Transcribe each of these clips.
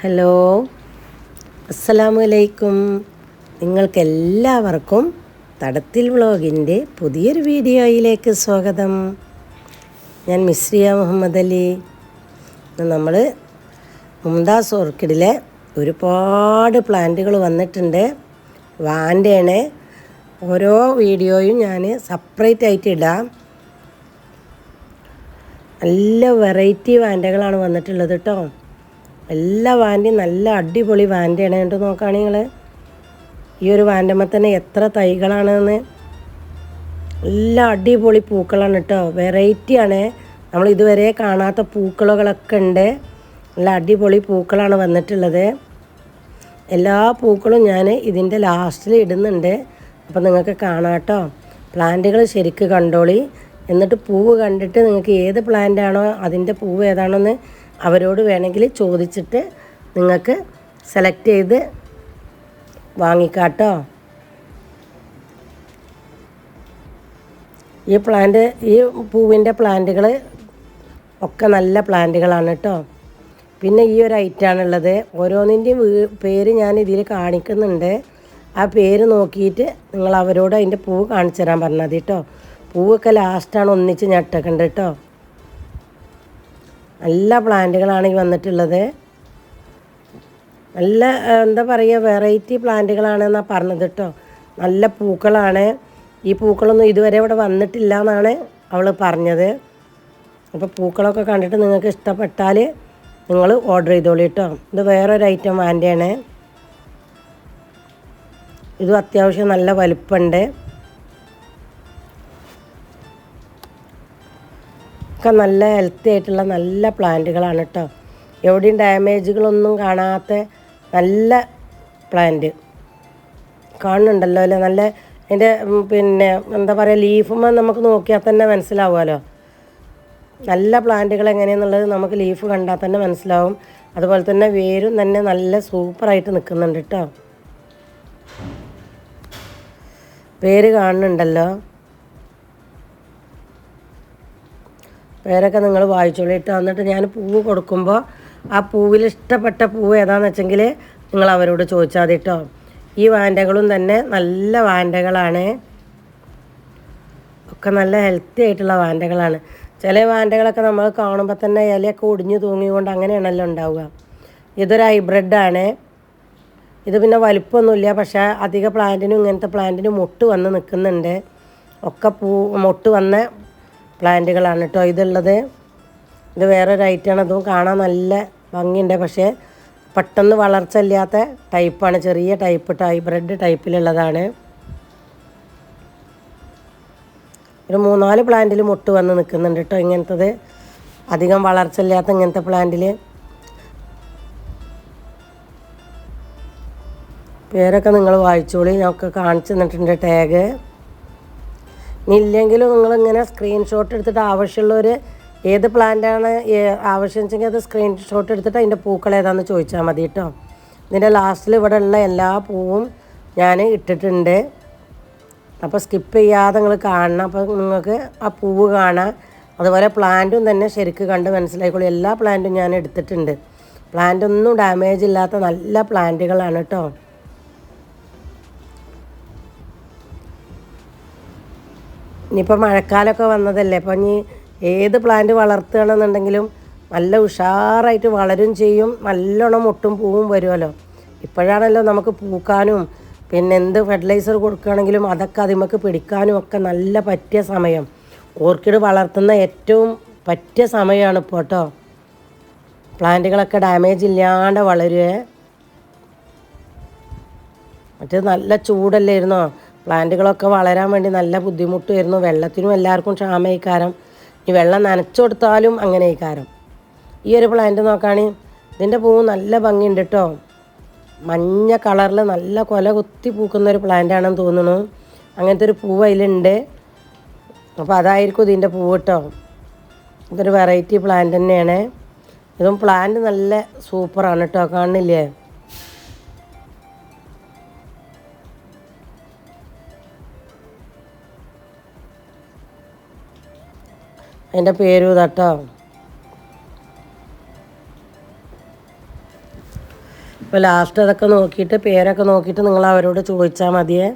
Hello. അസ്സലാമു അലൈക്കും നിങ്ങൾക്കെല്ലാവർക്കും തടത്തിൽ വ്ളോഗിന്റെ പുതിയൊരു വീഡിയോയിലേക്ക് സ്വാഗതം. ഞാൻ മിസ്രിയ മുഹമ്മദ് അലി. നമ്മൾ മുംതാസ് ഓർക്കിഡിലെ ഒരുപാട് പ്ലാന്റുകൾ വന്നിട്ടുണ്ട്. വാന്റെയാണ് ഓരോ വീഡിയോയും ഞാൻ സെപ്പറേറ്റ് ആയിട്ട് ഇടാം. നല്ല വെറൈറ്റി വാന്റകളാണ് വന്നിട്ടുള്ളത് കേട്ടോ. എല്ലാ വാന്റയും നല്ല അടിപൊളി വാന്റയാണ് കേട്ടോ നോക്കുകയാണെങ്കിൽ നിങ്ങൾ ഈ ഒരു വാന്റമ്മ തന്നെ എത്ര തൈകളാണെന്ന്. എല്ലാ അടിപൊളി പൂക്കളാണ് കേട്ടോ. വെറൈറ്റിയാണ് നമ്മൾ ഇതുവരെ കാണാത്ത പൂക്കളുകളൊക്കെ ഉണ്ട്. നല്ല അടിപൊളി പൂക്കളാണ് വന്നിട്ടുള്ളത്. എല്ലാ പൂക്കളും ഞാൻ ഇതിന്റെ ലാസ്റ്റിൽ ഇടുന്നുണ്ട്. അപ്പോൾ നിങ്ങൾക്ക് കാണാം കേട്ടോ. പ്ലാന്റുകൾ ശരിക്ക് കണ്ടോളി. എന്നിട്ട് പൂവ് കണ്ടിട്ട് നിങ്ങൾക്ക് ഏത് പ്ലാന്റ് ആണോ അതിന്റെ പൂവ് ഏതാണോന്ന് അവരോട് വേണമെങ്കിൽ ചോദിച്ചിട്ട് നിങ്ങൾക്ക് സെലക്ട് ചെയ്ത് വാങ്ങിക്കാട്ടോ. ഈ പ്ലാന്റ് ഈ പൂവിന്റെ പ്ലാന്റുകൾ ഒക്കെ നല്ല പ്ലാന്റുകളാണ് കേട്ടോ പിന്നെ ഈ ഒരു ഐറ്റാണുള്ളത്. ഓരോന്നിന്റെയും പേര് ഞാൻ ഇതിൽ കാണിക്കുന്നുണ്ട്. ആ പേര് നോക്കിയിട്ട് നിങ്ങൾ അവരോട് അതിന്റെ പൂവ് കാണിച്ചു തരാൻ പറഞ്ഞത് കേട്ടോ പൂവൊക്കെ ലാസ്റ്റാണ് ഒന്നിച്ച് ഞെട്ടക്കണ്ട് കേട്ടോ നല്ല പ്ലാന്റുകളാണ് ഈ വന്നിട്ടുള്ളത്. നല്ല എന്താ പറയുക വെറൈറ്റി പ്ലാന്റുകളാണെന്നാണ് പറഞ്ഞത് കേട്ടോ. നല്ല പൂക്കളാണ്. ഈ പൂക്കളൊന്നും ഇതുവരെ ഇവിടെ വന്നിട്ടില്ല എന്നാണ് അവൾ പറഞ്ഞത്. അപ്പോൾ പൂക്കളൊക്കെ കണ്ടിട്ട് നിങ്ങൾക്ക് ഇഷ്ടപ്പെട്ടാൽ നിങ്ങൾ ഓർഡർ ചെയ്തോളൂ കേട്ടോ. ഇത് വേറൊരു ഐറ്റം വാന്റെയാണ് ഇതും അത്യാവശ്യം നല്ല വലുപ്പമുണ്ട് ഒക്കെ നല്ല ഹെൽത്തി ആയിട്ടുള്ള നല്ല പ്ലാന്റുകളാണ് കേട്ടോ എവിടെയും ഡാമേജുകളൊന്നും കാണാത്ത നല്ല പ്ലാന്റ്. കാണുന്നുണ്ടല്ലോ അല്ലേ? നല്ല അതിന്റെ പിന്നെ എന്താ പറയുക ലീഫുമ്പോൾ നമുക്ക് നോക്കിയാൽ തന്നെ മനസ്സിലാവുമല്ലോ. നല്ല പ്ലാന്റുകൾ എങ്ങനെയാണെന്നുള്ളത് നമുക്ക് ലീഫ് കണ്ടാൽ തന്നെ മനസ്സിലാവും. അതുപോലെ തന്നെ വേരും തന്നെ നല്ല സൂപ്പറായിട്ട് നിൽക്കുന്നുണ്ട് കേട്ടോ പേര് കാണുന്നുണ്ടല്ലോ. പേരൊക്കെ നിങ്ങൾ വായിച്ചോളൂ. കേട്ടോ എന്നിട്ട് ഞാൻ പൂവ് കൊടുക്കുമ്പോൾ ആ പൂവിൽ ഇഷ്ടപ്പെട്ട പൂവ് ഏതാണെന്ന് വെച്ചെങ്കിൽ നിങ്ങൾ അവരോട് ചോദിച്ചാൽ മതി കേട്ടോ ഈ വാന്റകളും തന്നെ നല്ല വാന്റകളാണ് ഒക്കെ നല്ല ഹെൽത്തി ആയിട്ടുള്ള വാന്റകളാണ് ചില വാന്റകളൊക്കെ നമ്മൾ കാണുമ്പോൾ തന്നെ ഇലയൊക്കെ ഒടിഞ്ഞു തൂങ്ങിക്കൊണ്ട് അങ്ങനെയാണല്ലോ ഉണ്ടാവുക. ഇതൊരു ഹൈബ്രിഡാണ് ഇത് പിന്നെ വലിപ്പമൊന്നുമില്ല. പക്ഷേ അധിക പ്ലാന്റിനും ഇങ്ങനത്തെ പ്ലാന്റിനും മുട്ട് വന്ന് നിൽക്കുന്നുണ്ട് ഒക്കെ പൂ മുട്ട് വന്ന പ്ലാന്റുകളാണ് കേട്ടോ ഇതുള്ളത്. ഇത് വേറൊരു ഐറ്റമാണ്. അതും കാണാൻ നല്ല ഭംഗിയുണ്ട്. പക്ഷേ പെട്ടെന്ന് വളർച്ച ഇല്ലാത്ത ടൈപ്പാണ്. ചെറിയ ടൈപ്പ് ടൈ ഹൈബ്രിഡ് ടൈപ്പിലുള്ളതാണ്. ഒരു മൂന്നാൽ പ്ലാന്റിൽ മുട്ട് വന്ന് നിൽക്കുന്നുണ്ട് കേട്ടോ ഇങ്ങനത്തത്. അധികം വളർച്ച ഇല്ലാത്ത ഇങ്ങനത്തെ പ്ലാന്റിൽ പേരൊക്കെ നിങ്ങൾ വായിച്ചോളി. ഞങ്ങൾക്ക് കാണിച്ചു തന്നിട്ടുണ്ട് ടാഗ്. ഇല്ലെങ്കിലും നിങ്ങളിങ്ങനെ സ്ക്രീൻഷോട്ട് എടുത്തിട്ട് ആവശ്യമുള്ളവർ ഏത് പ്ലാന്റാണ് ആവശ്യം വെച്ചെങ്കിൽ അത് സ്ക്രീൻഷോട്ട് എടുത്തിട്ട് അതിന്റെ പൂക്കൾ ഏതാണെന്ന് ചോദിച്ചാൽ മതി കേട്ടോ. ഇതിന്റെ ലാസ്റ്റിൽ ഇവിടെ ഉള്ള എല്ലാ പൂവും ഞാൻ ഇട്ടിട്ടുണ്ട്. അപ്പോൾ സ്കിപ്പ് ചെയ്യാതെ നിങ്ങൾ കാണണം. അപ്പോൾ നിങ്ങൾക്ക് ആ പൂവ് കാണാം. അതുപോലെ പ്ലാന്റും തന്നെ ശരിക്ക് കണ്ട് മനസ്സിലായിക്കോളൂ എല്ലാ പ്ലാന്റും ഞാൻ എടുത്തിട്ടുണ്ട്. പ്ലാന്റ് ഒന്നും ഡാമേജ് ഇല്ലാത്ത നല്ല പ്ലാന്റുകളാണ് കേട്ടോ. ഇനിയിപ്പോൾ മഴക്കാലമൊക്കെ വന്നതല്ലേ അപ്പോൾ ഇനി ഏത് പ്ലാന്റ് വളർത്തുകയാണെന്നുണ്ടെങ്കിലും നല്ല ഉഷാറായിട്ട് വളരും ചെയ്യും നല്ലോണം മുട്ടും പൂവും വരുമല്ലോ. ഇപ്പോഴാണല്ലോ നമുക്ക് പൂക്കാനും പിന്നെ എന്ത് ഫെർട്ടിലൈസർ കൊടുക്കുകയാണെങ്കിലും അതൊക്കെ അതിമക്ക് പിടിക്കാനും ഒക്കെ നല്ല പറ്റിയ സമയം. ഓർക്കിഡ് വളർത്തുന്ന ഏറ്റവും പറ്റിയ സമയമാണ് ഇപ്പോൾ കേട്ടോ പ്ലാന്റുകളൊക്കെ ഡാമേജ് ഇല്ലാണ്ട് വളരുവേ. മറ്റേ നല്ല ചൂടല്ലായിരുന്നോ പ്ലാന്റുകളൊക്കെ വളരാൻ വേണ്ടി നല്ല ബുദ്ധിമുട്ട് വരുന്നു വെള്ളത്തിനും എല്ലാവർക്കും ക്ഷാമയിക്കാരം ഈ വെള്ളം നനച്ചു കൊടുത്താലും അങ്ങനെ ഇക്കാരം ഈ ഒരു പ്ലാന്റ് നോക്കുകയാണെങ്കിൽ ഇതിന്റെ പൂവ് നല്ല ഭംഗിയുണ്ട് കേട്ടോ മഞ്ഞ കളറിൽ നല്ല കൊല കുത്തി പൂക്കുന്ന ഒരു പ്ലാന്റ് ആണെന്ന് തോന്നുന്നു. അങ്ങനത്തെ ഒരു പൂവ് അതിലുണ്ട്. അപ്പോൾ അതായിരിക്കും ഇതിന്റെ പൂവ് കേട്ടോ ഇതൊരു വെറൈറ്റി പ്ലാന്റ് തന്നെയാണ്. ഇതും പ്ലാന്റ് നല്ല സൂപ്പറാണ് കേട്ടോ കാണുന്നില്ലേ? അതിന്റെ പേരും ഇതാട്ടോ അപ്പോൾ ലാസ്റ്റ് അതൊക്കെ നോക്കിയിട്ട് പേരൊക്കെ നോക്കിയിട്ട് നിങ്ങൾ അവരോട് ചോദിച്ചാൽ മതിയേ.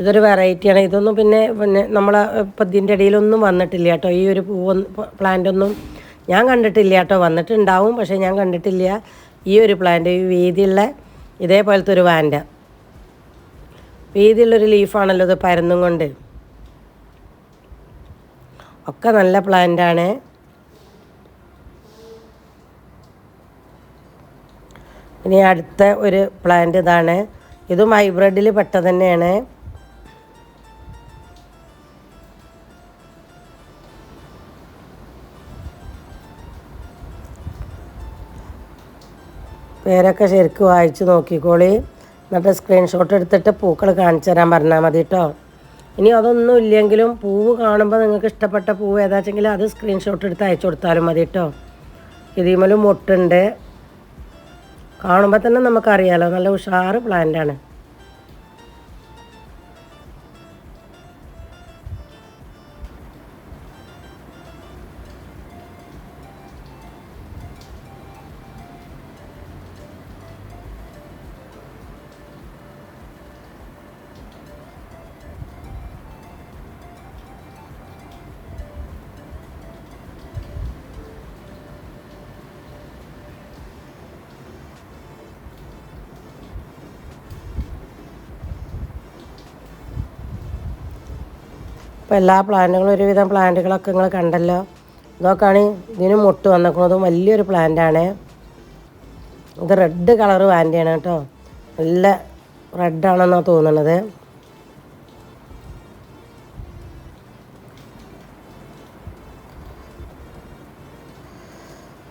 ഇതൊരു വെറൈറ്റിയാണ് ഇതൊന്നും പിന്നെ പിന്നെ നമ്മളെ ഇപ്പം ഇതിന്റെ ഇടയിലൊന്നും വന്നിട്ടില്ല കേട്ടോ. ഈ ഒരു പൂവ് പ്ലാന്റ് ഒന്നും ഞാൻ കണ്ടിട്ടില്ല കേട്ടോ. വന്നിട്ടുണ്ടാവും പക്ഷേ ഞാൻ കണ്ടിട്ടില്ല. ഈ ഒരു പ്ലാന്റ് ഈ വീതിയുള്ള ഇതേപോലത്തെ ഒരു വാൻഡ വീതിയുള്ളൊരു ലീഫാണല്ലോ ഇത് പരന്നും കൊണ്ട്. ഒക്കെ നല്ല പ്ലാന്റാണ് ഇനി അടുത്ത ഒരു പ്ലാന്റ് ഇതാണ്. ഇതും ഹൈബ്രിഡിൽ പെട്ട തന്നെയാണ്. പേരൊക്കെ ശരിക്കും വായിച്ച് നോക്കിക്കോളി. എന്നിട്ട് സ്ക്രീൻഷോട്ട് എടുത്തിട്ട് പൂക്കൾ കാണിച്ചു തരാൻ പറഞ്ഞാൽ മതി കേട്ടോ ഇനി അതൊന്നും ഇല്ലെങ്കിലും പൂവ് കാണുമ്പോൾ നിങ്ങൾക്ക് ഇഷ്ടപ്പെട്ട പൂവ് ഏതാച്ചെങ്കിൽ അത് സ്ക്രീൻഷോട്ട് എടുത്ത് അയച്ചു കൊടുത്താലും മതി കേട്ടോ ഇതിമലും മുട്ടുണ്ട്. കാണുമ്പോൾ തന്നെ നമുക്കറിയാലോ നല്ല ഉഷാറ് പ്ലാന്റാണ് ഇപ്പോൾ എല്ലാ പ്ലാന്റുകളും ഒരുവിധം പ്ലാന്റുകളൊക്കെ നിങ്ങൾ കണ്ടല്ലോ. ഇതൊക്കെയാണ് ഇതിന് മുട്ട് വന്നിരിക്കുന്നതും വലിയൊരു പ്ലാന്റാണ്. ഇത് റെഡ് കളർ വാൻഡിയാണ് കേട്ടോ. നല്ല റെഡാണെന്നാണ് തോന്നുന്നത്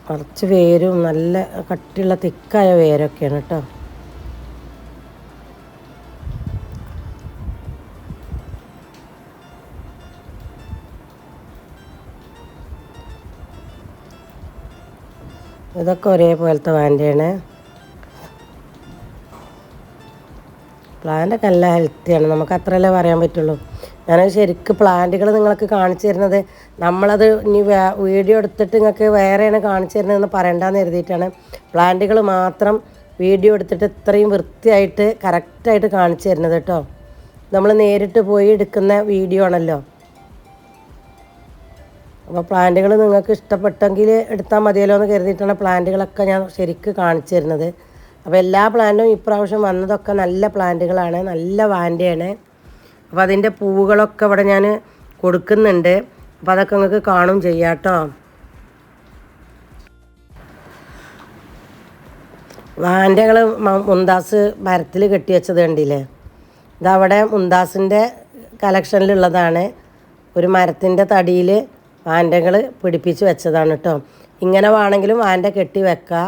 കുറച്ച് വേരും നല്ല കട്ടിയുള്ള തിക്കായ വേരൊക്കെയാണ് കേട്ടോ. ഇതൊക്കെ ഒരേപോലത്തെ വാന്റെയാണ് പ്ലാന്റൊക്കെ നല്ല ഹെൽത്തിയാണ് നമുക്ക് അത്രയല്ലേ പറയാൻ പറ്റുള്ളൂ. ഞാൻ ശരിക്കും പ്ലാന്റുകൾ നിങ്ങൾക്ക് കാണിച്ചു തരുന്നത് നമ്മളത് ഇനി വീഡിയോ എടുത്തിട്ട് നിങ്ങൾക്ക് വേറെയാണ് കാണിച്ചു തരുന്നതെന്ന് പറയണ്ടെന്ന് കരുതിയിട്ടാണ് പ്ലാന്റുകൾ മാത്രം വീഡിയോ എടുത്തിട്ട് ഇത്രയും വൃത്തിയായിട്ട് കറക്റ്റായിട്ട് കാണിച്ചു തരുന്നത് കേട്ടോ. നമ്മൾ നേരിട്ട് പോയി എടുക്കുന്ന വീഡിയോ ആണല്ലോ. അപ്പോൾ പ്ലാന്റുകൾ നിങ്ങൾക്ക് ഇഷ്ടപ്പെട്ടെങ്കിൽ എടുത്താൽ മതിയല്ലോ എന്ന് കരുതിയിട്ടാണ് പ്ലാന്റുകളൊക്കെ ഞാൻ ശരിക്ക് കാണിച്ചു തരുന്നത്. അപ്പോൾ എല്ലാ പ്ലാന്റും ഇപ്രാവശ്യം വന്നതൊക്കെ നല്ല പ്ലാന്റുകളാണ് നല്ല വാന്റെയാണ് അപ്പോൾ അതിന്റെ പൂവുകളൊക്കെ ഇവിടെ ഞാൻ കൊടുക്കുന്നുണ്ട്. അപ്പോൾ അതൊക്കെ നിങ്ങൾക്ക് കാണും ചെയ്യാട്ടോ കേട്ടോ. വാൻഡകൾ മുന്താസ് മരത്തിൽ കെട്ടി വെച്ചത് കണ്ടില്ലേ? ഇതവിടെ മുന്താസിന്റെ കളക്ഷനിലുള്ളതാണ് ഒരു മരത്തിന്റെ തടിയിൽ വാൻഡകൾ പിടിപ്പിച്ച് വെച്ചതാണ് കേട്ടോ ഇങ്ങനെ വേണമെങ്കിലും ആന്റെ കെട്ടി വെക്കാം.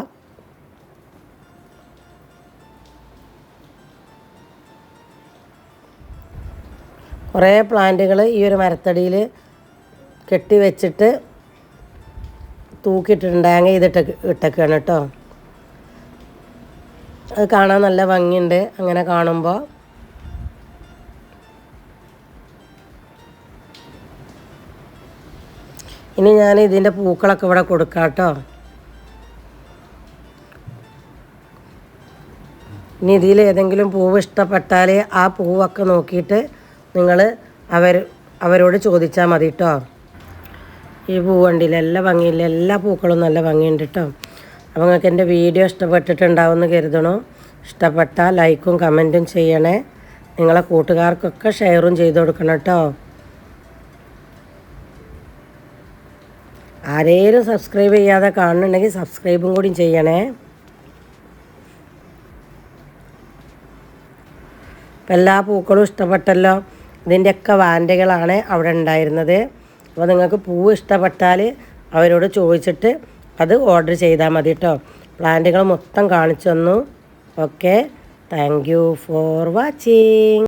കുറേ പ്ലാന്റുകൾ ഈ ഒരു മരത്തടിയിൽ കെട്ടി വെച്ചിട്ട് തൂക്കിയിട്ടുണ്ട് ഹാങ് ചെയ്തിട്ട് ഇട്ടൊക്കെയാണ് കേട്ടോ അത് കാണാൻ നല്ല ഭംഗിയുണ്ട്. അങ്ങനെ കാണുമ്പോൾ ഇനി ഞാൻ ഇതിന്റെ പൂക്കളൊക്കെ ഇവിടെ കൊടുക്കാം കേട്ടോ ഇനി ഇതിൽ ഏതെങ്കിലും പൂവ് ഇഷ്ടപ്പെട്ടാൽ ആ പൂവൊക്കെ നോക്കിയിട്ട് നിങ്ങൾ അവർ അവരോട് ചോദിച്ചാൽ മതി കേട്ടോ ഈ പൂവണ്ടില്ല എല്ലാ ഭംഗിയില്ല എല്ലാ പൂക്കളും നല്ല ഭംഗിയുണ്ട് കേട്ടോ അപ്പോൾ നിങ്ങൾക്ക് എന്റെ വീഡിയോ ഇഷ്ടപ്പെട്ടിട്ടുണ്ടാവുമെന്ന് കരുതണോ. ഇഷ്ടപ്പെട്ടാൽ ലൈക്കും കമന്റും ചെയ്യണേ. നിങ്ങളെ കൂട്ടുകാർക്കൊക്കെ ഷെയറും ചെയ്ത് കൊടുക്കണം കേട്ടോ ആരേലും സബ്സ്ക്രൈബ് ചെയ്യാതെ കാണുന്നുണ്ടെങ്കിൽ സബ്സ്ക്രൈബും കൂടി ചെയ്യണേ. അപ്പം എല്ലാ പൂക്കളും ഇഷ്ടപ്പെട്ടല്ലോ? ഇതിന്റെയൊക്കെ വാൻഡകളാണ് അവിടെ ഉണ്ടായിരുന്നത്. അപ്പോൾ നിങ്ങൾക്ക് പൂവ് ഇഷ്ടപ്പെട്ടാൽ അവരോട് ചോദിച്ചിട്ട് അത് ഓർഡർ ചെയ്താൽ മതി കേട്ടോ. പ്ലാന്റുകൾ മൊത്തം കാണിച്ചു തന്നു. Okay thank you for watching